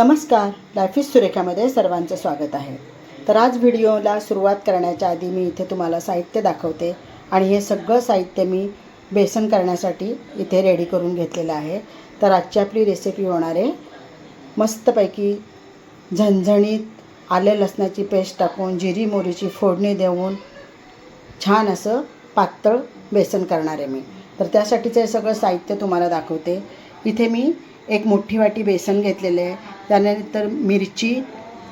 नमस्कार लाईफिस सुरेखामध्ये सर्वांचं स्वागत आहे. तर आज व्हिडिओला सुरुवात करण्याच्या आधी मी इथे तुम्हाला साहित्य दाखवते आणि हे सगळं साहित्य मी बेसन करण्यासाठी इथे रेडी करून घेतलेलं आहे. तर आजची आपली रेसिपी होणार आहे. मस्तपैकी झणझणीत आले लसणाची पेस्ट टाकून जिरी मोरीची फोडणी देऊन छान असं पातळ बेसन करणार आहे मी. तर त्यासाठीचं हे सगळं साहित्य तुम्हाला दाखवते. इथे मी एक मोठी वाटी बेसन घेतलेलं आहे. त्यानंतर मिरची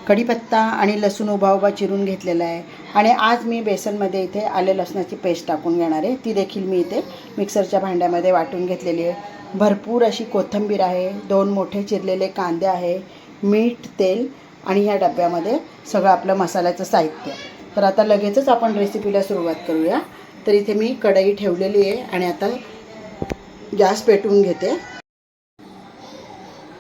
कढीपत्ता आणि लसूण उभा उभा चिरून घेतलेला आहे. आणि आज मी बेसनमध्ये इथे आले लसणाची पेस्ट टाकून घेणार आहे. ती देखील मी इथे मिक्सरच्या भांड्यामध्ये वाटून घेतलेली आहे. भरपूर अशी कोथिंबीर आहे दोन मोठे चिरलेले कांदे आहे मीठ तेल आणि ह्या डब्यामध्ये सगळं आपलं मसाल्याचं साहित्य. तर आता लगेचच आपण रेसिपीला सुरुवात करूया. तर इथे मी कढई ठेवलेली आहे आणि आता गॅस पेटवून घेते.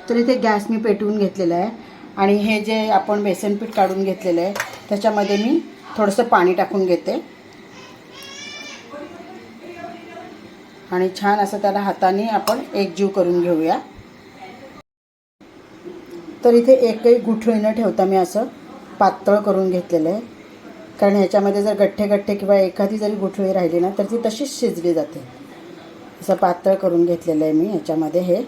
तर इथे गॅस मी पेटवून घेतलेला आहे. आणि हे जे आपण बेसनपीठ काढून घेतलेलं आहे त्याच्यामध्ये मी थोडंसं पाणी टाकून घेते. आणि छान असं त्याला हाताने आपण एकजीव करून घेऊया. तर इथे एकही गुठळी न ठेवता मी असं पातळ करून घेतलेलं आहे. कारण ह्याच्यामध्ये जर गठ्ठे गठ्ठे किंवा एखादी जरी गुठळी राहिली ना तर ती तशीच शिजली जाते. असं पातळ करून घेतलेलं आहे मी ह्याच्यामध्ये हे.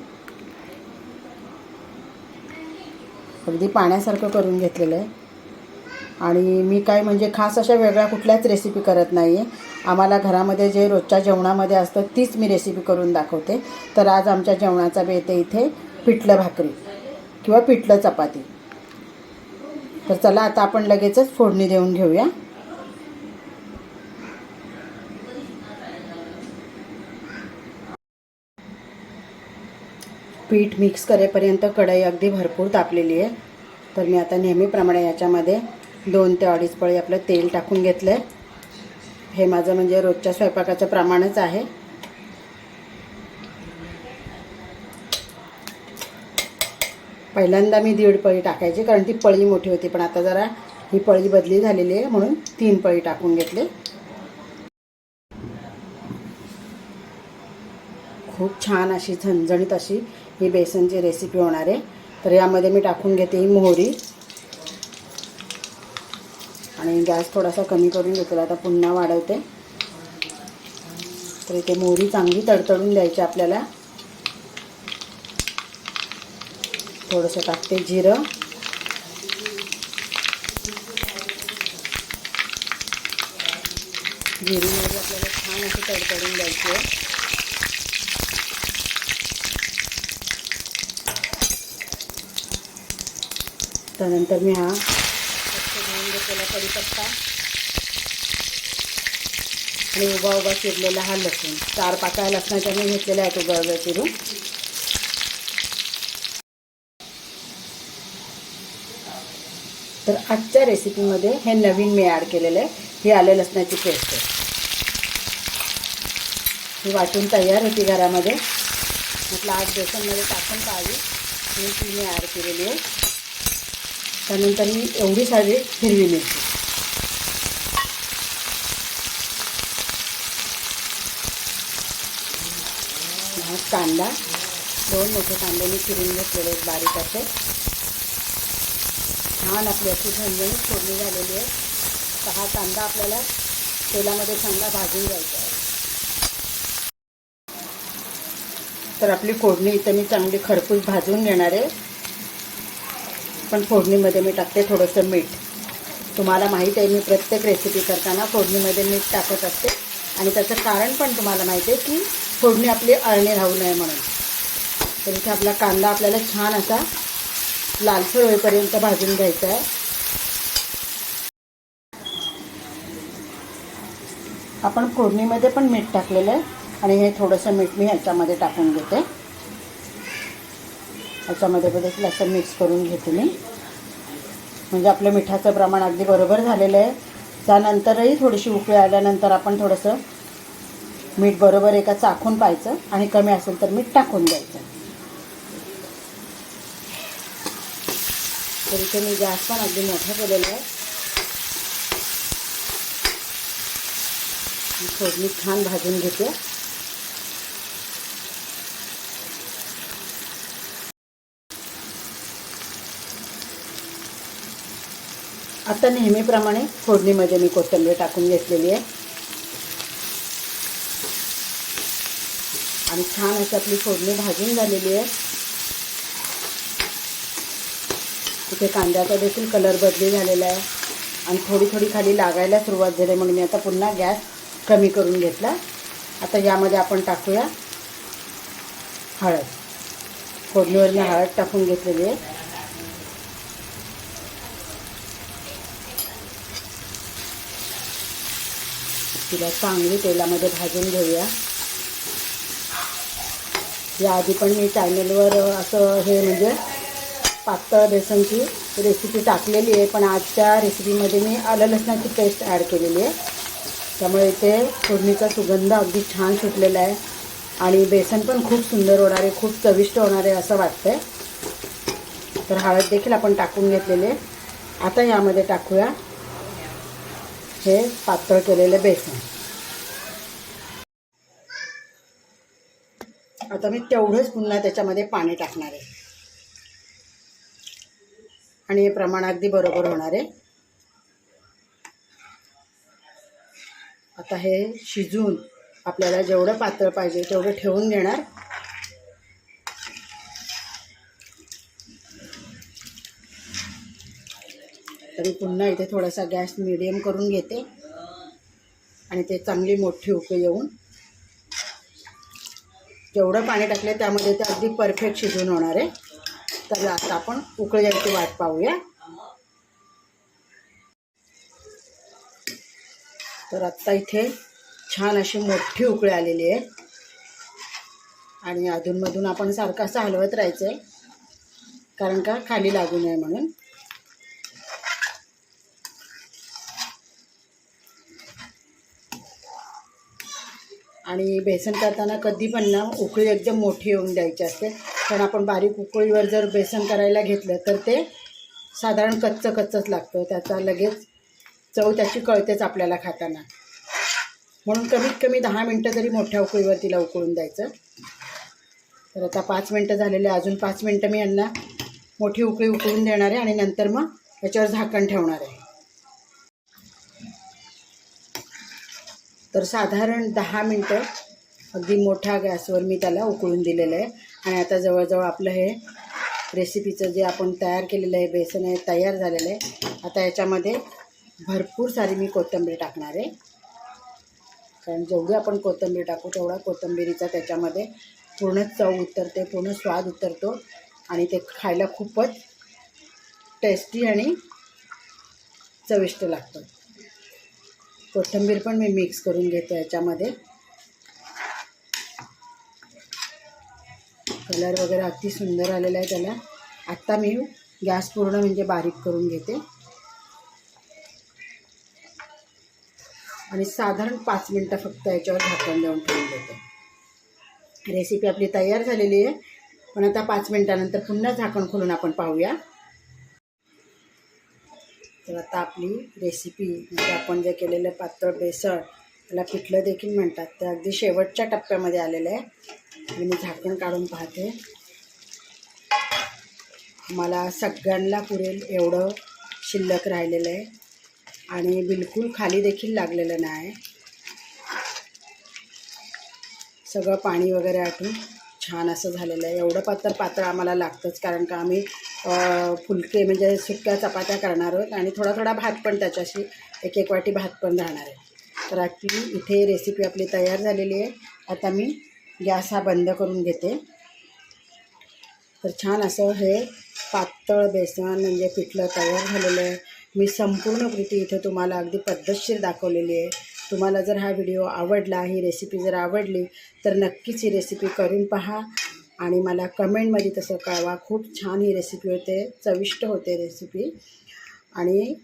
अगदी पाण्यासारखं करून घेतलेलं आहे. आणि मी काय म्हणजे खास अशा वेगळ्या कुठल्याच रेसिपी करत नाही आहे आम्हाला घरामध्ये जे रोजच्या जेवणामध्ये असतं तीच मी रेसिपी करून दाखवते. तर आज आमच्या जेवणाचा बेत आहे इथे पिठलं भाकरी किंवा पिठलं चपाती. तर चला आता आपण लगेचच फोडणी देऊन घेऊया. पीठ मिक्स करेपर्यंत कढई अगदी भरपूर तापलेली आहे. तर मी आता नेहमीप्रमाणे याच्यामध्ये दोन ते अडीच पळी आपलं तेल टाकून घेतलं आहे हे माझं म्हणजे रोजच्या स्वयंपाकाचं प्रमाणच आहे. पहिल्यांदा मी दीड पळी टाकायची कारण ती पळी मोठी होती पण आता जरा ही पळी बदली झालेली आहे म्हणून तीन पळी टाकून घेतले. खूप छान अशी झणझणीत अशी ही बेसनची रेसिपी होणार आहे. तर यामध्ये मी टाकून घेते ही मोहरी. आणि गॅस थोडासा कमी करून घेतला आता पुन्हा वाढवते. तर इथे मोहरी चांगली तडतडून द्यायची आपल्याला. थोडंसं टाकते जिरं. जिरी मोहरी आपल्याला छान अशी तडतडून द्यायची आहे. त्यानंतर मी हा स्वच्छ धुवून घेतलेला कढीपत्ता आणि उभा उभा चिरलेला हा लसूण. चार पाकळ्या लसणाच्या मी घेतलेल्या आहेत उभा उभ्या चिरून. तर आजच्या रेसिपीमध्ये हे नवीन मी ॲड केलेलं आहे. ही आले लसणाची पेस्ट. आहे ही वाटून तयार होती घरामध्ये. म्हटलं आज बेसनमध्ये टाकून पाहावी ही ती मी ॲड केलेली आहे. त्यानंतर मी एवढी सारी हिरवी मिरची हा कांदा दोन मोठे कांदे मी चिरून घेतलेले आहेत बारीक असे. छान आपली अशी झणझणीत फोडणी झालेली आहे. तर हा कांदा आपल्याला तेलामध्ये चांगला भाजून घ्यायचा आहे. तर आपली फोडणी इथं मी चांगली खरपूस भाजून घेणार आहे. पण फोडणीमध्ये मी टाकते थोडंसं मीठ. तुम्हाला माहीत आहे मी प्रत्येक रेसिपी करताना फोडणीमध्ये मीठ टाकत असते. आणि त्याचं कारण पण तुम्हाला माहिती आहे की फोडणी आपली अळणी राहू नये म्हणून. तर इथे आपला कांदा आपल्याला छान असा लालसर होईपर्यंत भाजून घ्यायचा आहे. आपण फोडणीमध्ये पण मीठ टाकलेलं आहे. आणि हे थोडंसं मीठ मी ह्याच्यामध्ये टाकून घेते. याच्यामध्ये देखील असं मिक्स करून घेते मी. म्हणजे आपलं मिठाचं प्रमाण अगदी बरोबर झालेलं आहे. त्यानंतरही थोडीशी उकळी आल्यानंतर आपण थोडंसं मीठ बरोबर एका चाखून पाहायचं आणि कमी असेल तर मीठ टाकून द्यायचं. तर इथे मी गॅस पण अगदी मोठा केलेला आहे. फोडणी छान भाजून घेते. आता नेहमीप्रमाणे फोडणीमध्ये मी कोथिंबीर टाकून घेतलेली आहे. आणि छान अशी आपली फोडणी भाजून झालेली आहे. इथे कांद्याचा देखील कलर बदली झालेला आहे. आणि थोडी थोडी खाली लागायला सुरुवात झाली म्हणून मी आता पुन्हा गॅस कमी करून घेतला. आता यामध्ये आपण टाकूया हळद. फोडणीवर मी हळद टाकून घेतलेली आहे. तिला चांगली तेलामध्ये भाजून घेऊया. याआधी पण मी चॅनलवर असं हे म्हणजे पातळ बेसनची रेसिपी टाकलेली आहे पण आजच्या रेसिपीमध्ये मी आलं लसणाची पेस्ट ॲड केलेली आहे. त्यामुळे इथे फोडणीचा सुगंध अगदी छान सुटलेला आहे आणि बेसन पण खूप सुंदर होणार आहे खूप चविष्ट होणार आहे असं वाटतंय. तर हळद देखील आपण टाकून घेतलेले आहे. आता यामध्ये टाकूया. हे पातळ केलेलं बेसन. आता मी तेवढंच पुन्हा त्याच्यामध्ये पाणी टाकणार आहे. आणि हे प्रमाण अगदी बरोबर होणार आहे. आता हे शिजून आपल्याला जेवढं पातळ पाहिजे तेवढं ठेवून घेणार तरी पुन्हा इथे थोडासा गॅस मिडियम करून घेते. आणि ते चांगली मोठी उकळी येऊन. जेवढं पाणी टाकलं त्यामध्ये ते अगदी परफेक्ट शिजून होणार आहे. तर आता आपण उकळी वाट पाहूया. तर आत्ता इथे छान अशी मोठी उकळी आलेली आहे. आणि अधूनमधून आपण सारखं असं हलवत राहायचं आहे कारण का खाली लागू नये म्हणून. आणि बेसन करताना कधी पण ना उकळी एकदम मोठी येऊन द्यायची असते. कारण आपण बारीक उकळीवर जर बेसन करायला घेतलं तर ते साधारण कच्चं कच्चंच लागतं. त्याचा लगेच चव त्याची कळतेच आपल्याला खाताना. म्हणून कमीत कमी दहा मिनटं तरी मोठ्या उकळीवर तिला उकळून द्यायचं. तर आता पाच मिनटं झालेले अजून पाच मिनटं मी यांना मोठी उकळी उकळून देणार आहे आणि नंतर मग याच्यावर झाकण ठेवणार आहे. तर साधारण दहा मिनटं अगदी मोठ्या गॅसवर मी त्याला उकळून दिलेलं आहे. आणि आता जवळजवळ आपलं हे रेसिपीचं जे आपण तयार केलेलं आहे बेसन आहे तयार झालेलं आहे. आता याच्यामध्ये भरपूर सारी मी कोथिंबीर टाकणार आहे. कारण जेवढी आपण कोथिंबीर टाकू तेवढा कोथिंबीरीचा त्याच्यामध्ये पूर्ण चव उतरते पूर्ण स्वाद उतरतो. आणि ते खायला खूपच टेस्टी आणि चविष्ट लागतं. कोथिंबीर पण मी मिक्स करून घेते याच्यामध्ये. कलर वगैरे अति सुंदर आलेला आहे त्याला. आत्ता मी गॅस पूर्ण म्हणजे बारीक करून घेते. आणि साधारण पाच मिनटं फक्त याच्यावर झाकण देऊन ठेवून देते. रेसिपी आपली तयार झालेली आहे. पण आता पाच मिनटानंतर पुन्हा झाकण खोलून आपण पाहूया. तर आता आपली रेसिपी म्हणजे आपण जे केलेलं पातळ बेसळ त्याला पिठलं देखील म्हणतात. ते अगदी शेवटच्या टप्प्यामध्ये आलेलं आहे. आणि मी झाकण काढून पाहते. मला सगळ्यांना पुरेल एवढं शिल्लक राहिलेलं आहे. आणि बिलकुल खाली देखील लागलेलं नाही. सगळं पाणी वगैरे आटून छान असं झालेलं आहे. एवढं पात्र पात्र आम्हाला लागतंच कारण का आम्ही फुलके म्हणजे सुक्या चपात्या करणार आहोत आणि थोडा थोडा भात पण त्याच्याशी एक एक वाटी भात पण राहणार आहे. तर आपली इथे रेसिपी आपली तयार झालेली आहे. आता मी गॅस हा बंद करून घेते. तर छान असं हे पातळ बेसन म्हणजे पिठलं तयार झालेलं आहे. मी संपूर्ण कृती इथे तुम्हाला अगदी पद्धतशीर दाखवलेली आहे. तुम्हाला जर हा व्हिडिओ आवडला ही रेसिपी जर आवडली तर नक्कीच ही रेसिपी करून पहा. आणि मला कमेंटमध्ये तसं कळवा. खूप छान ही रेसिपी होते. चविष्ट होते रेसिपी आणि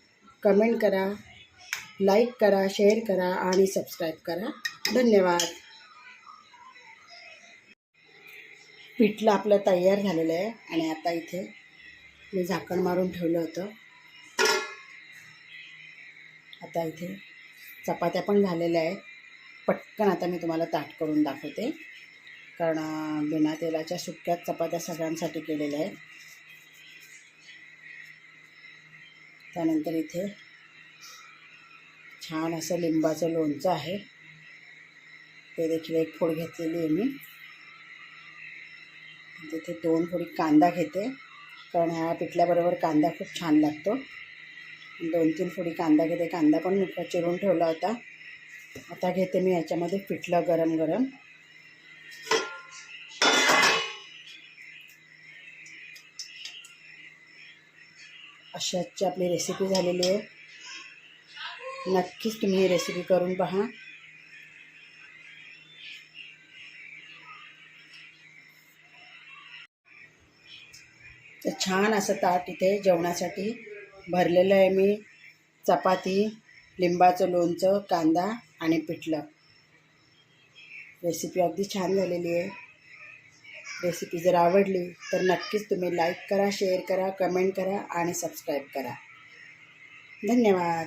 कमेंट करा लाईक करा शेअर करा आणि सबस्क्राईब करा. धन्यवाद. पिठलं आपलं तयार झालेलं आहे आणि आता इथे मी झाकण मारून ठेवलं होतं. आता इथे चपात्या पण झालेल्या आहेत. पटकन आता मी तुम्हाला ताट करून दाखवते. कारण बिना तेलाच्या सुक्यात चपात्या सगळ्यांसाठी केलेल्या आहेत. त्यानंतर इथे छान असं लिंबाचं लोणचं आहे. ते देखील एक फोड घेतलेली आहे मी. तिथे दोन फोडी कांदा घेते. कारण ह्या पिठल्याबरोबर कांदा खूप छान लागतो. दोन तीन फोडी कांदा घेते. कांदा पण चिरून ठेवला होता. आता घेते मी याच्यामध्ये पिठलं गरम गरम अशी आजची आपली रेसिपी झालेली आहे. नक्कीच तुम्ही ही रेसिपी करून पहा. तर छान असं ताट इथे जेवणासाठी भरलेलं आहे मी. चपाती लिंबाचं लोणचं कांदा आणि पिठलं. रेसिपी अगदी छान झालेली आहे. रेसिपी जर आवडली तर नक्कीच तुम्ही लाईक करा शेअर करा कमेंट करा आणि सबस्क्राईब करा. धन्यवाद.